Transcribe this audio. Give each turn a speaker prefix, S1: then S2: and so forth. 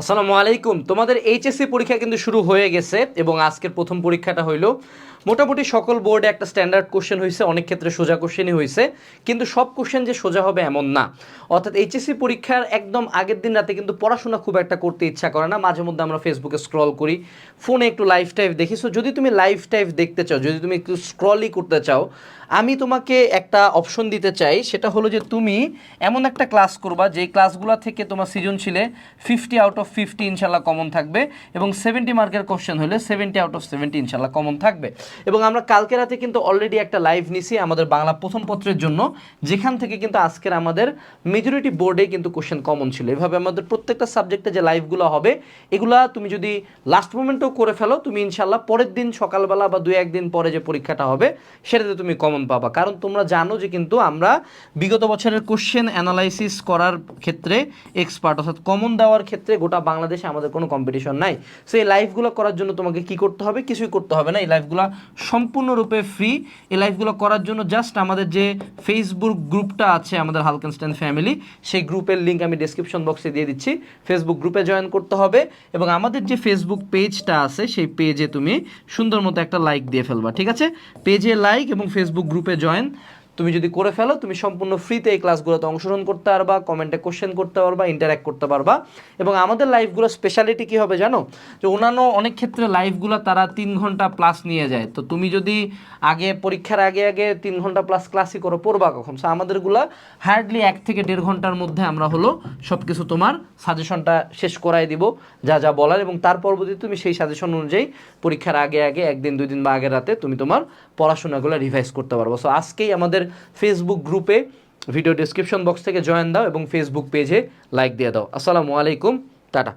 S1: আসসালামু আলাইকুম। তোমাদের এইচএসসি পরীক্ষা কিন্তু শুরু হয়ে গেছে এবং আজকের প্রথম পরীক্ষাটা হইল, মোটামুটি সকল বোর্ডে একটা স্ট্যান্ডার্ড কোশ্চেন হয়েছে অনেক ক্ষেত্রে সোজা কোশ্চেনই হয়েছে কিন্তু সব কোশ্চেন যে সোজা হবে এমন না। অর্থাৎ এইচএসসি পরীক্ষার একদম আগের দিন রাতে কিন্তু পড়াশোনা খুব একটা করতে ইচ্ছা করে না। মাঝে মধ্যে আমরা ফেসবুকে স্ক্রল করি। ফোনে একটু লাইভ টাইপ দেখি। সো যদি তুমি লাইভ টাইপ দেখতে চাও, যদি তুমি একটু স্ক্রলই করতে চাও, আমি তোমাকে একটা অপশন দিতে চাই। সেটা হলো যে, তুমি এমন একটা ক্লাস করবা যে ক্লাসগুলো থেকে তোমার সিজন সৃজনশীলে ফিফটি আউট অফ ফিফটি ইনশাল্লাহ কমন থাকবে এবং সেভেন্টি মার্কের কোশ্চেন হলে সেভেন্টি আউট অফ সেভেন্টি ইনশাল্লাহ কমন থাকবে। এবং আমরা কালকে রাতে কিন্তু অলরেডি একটা লাইভ নিছি আমাদের বাংলা প্রথম পত্রের জন্য, যেখান থেকে কিন্তু আজকের আমাদের মেজরিটি বোর্ডে কিন্তু কোশ্চেন কমন ছিল। এভাবে আমাদের প্রত্যেকটা সাবজেক্টে যে লাইভগুলো হবে, এগুলা তুমি যদি লাস্ট মোমেন্টেও করে ফেলো, তুমি ইনশাল্লাহ পরের দিন সকালবেলা বা দু একদিন পরে যে পরীক্ষাটা হবে, সেটাতে তুমি কমন পাবা। কারণ তোমরা জানো যে কিন্তু আমরা বিগত বছরের কোশ্চেন অ্যানালাইসিস করার ক্ষেত্রে এক্সপার্ট অর্থাৎ কমন দেওয়ার ক্ষেত্রে গোটা বাংলাদেশে আমাদের কোনো কম্পিটিশন নাই। সো এই লাইভগুলো করার জন্য তোমাকে কি করতে হবে? কিছুই করতে হবে না। এই লাইভগুলো সম্পূর্ণরূপে ফ্রি এই লাইভগুলো করার জন্য জাস্ট আমাদের যে ফেসবুক গ্রুপটা আছে, আমাদের হালকেনস্টাইন ফ্যামিলি সেই গ্রুপের লিঙ্ক আমি ডিসক্রিপশন বক্সে দিয়ে দিচ্ছি। ফেসবুক গ্রুপে জয়েন করতে হবে এবং আমাদের যে ফেসবুক পেজটা আছে, সেই পেজে তুমি সুন্দর মতো একটা লাইক দিয়ে ফেলবা, ঠিক আছে? পেজে লাইক এবং ফেসবুক গ্রুপে জয়েন তুমি যদি করে ফেলো, তুমি সম্পূর্ণ ফ্রিতে এই ক্লাসগুলোতে অংশগ্রহণ করতে পারবা কমেন্টে কোশ্চেন করতে পারবা ইন্টারাক্ট করতে পারবা। এবং আমাদের লাইভগুলো স্পেশালিটি কী হবে জানো? যে অন্যান্য অনেক ক্ষেত্রে লাইভগুলো তারা তিন ঘণ্টা প্লাস নিয়ে যায়। তো তুমি যদি আগে পরীক্ষার আগে আগে তিন ঘণ্টা প্লাস ক্লাসই করো পড়বা কখন? সো আমাদেরগুলা হার্ডলি এক থেকে দেড় ঘণ্টার মধ্যে আমরা হলো সব কিছু তোমার সাজেশনটা শেষ করাই দিব, যা যা বলার। এবং তার পরবর্তীতে তুমি সেই সাজেশন অনুযায়ী পরীক্ষার আগে আগে, একদিন, দুই দিন বা আগের রাতে তুমি তোমার পড়াশোনাগুলো রিভাইজ করতে পারব। সো আজকেই আমাদের ফেসবুক গ্রুপে ভিডিও ডিসক্রিপশন বক্স থেকে জয়েন দাও এবং ফেসবুক পেজে লাইক দিয়ে দাও। আসসালামু আলাইকুম, টাটা।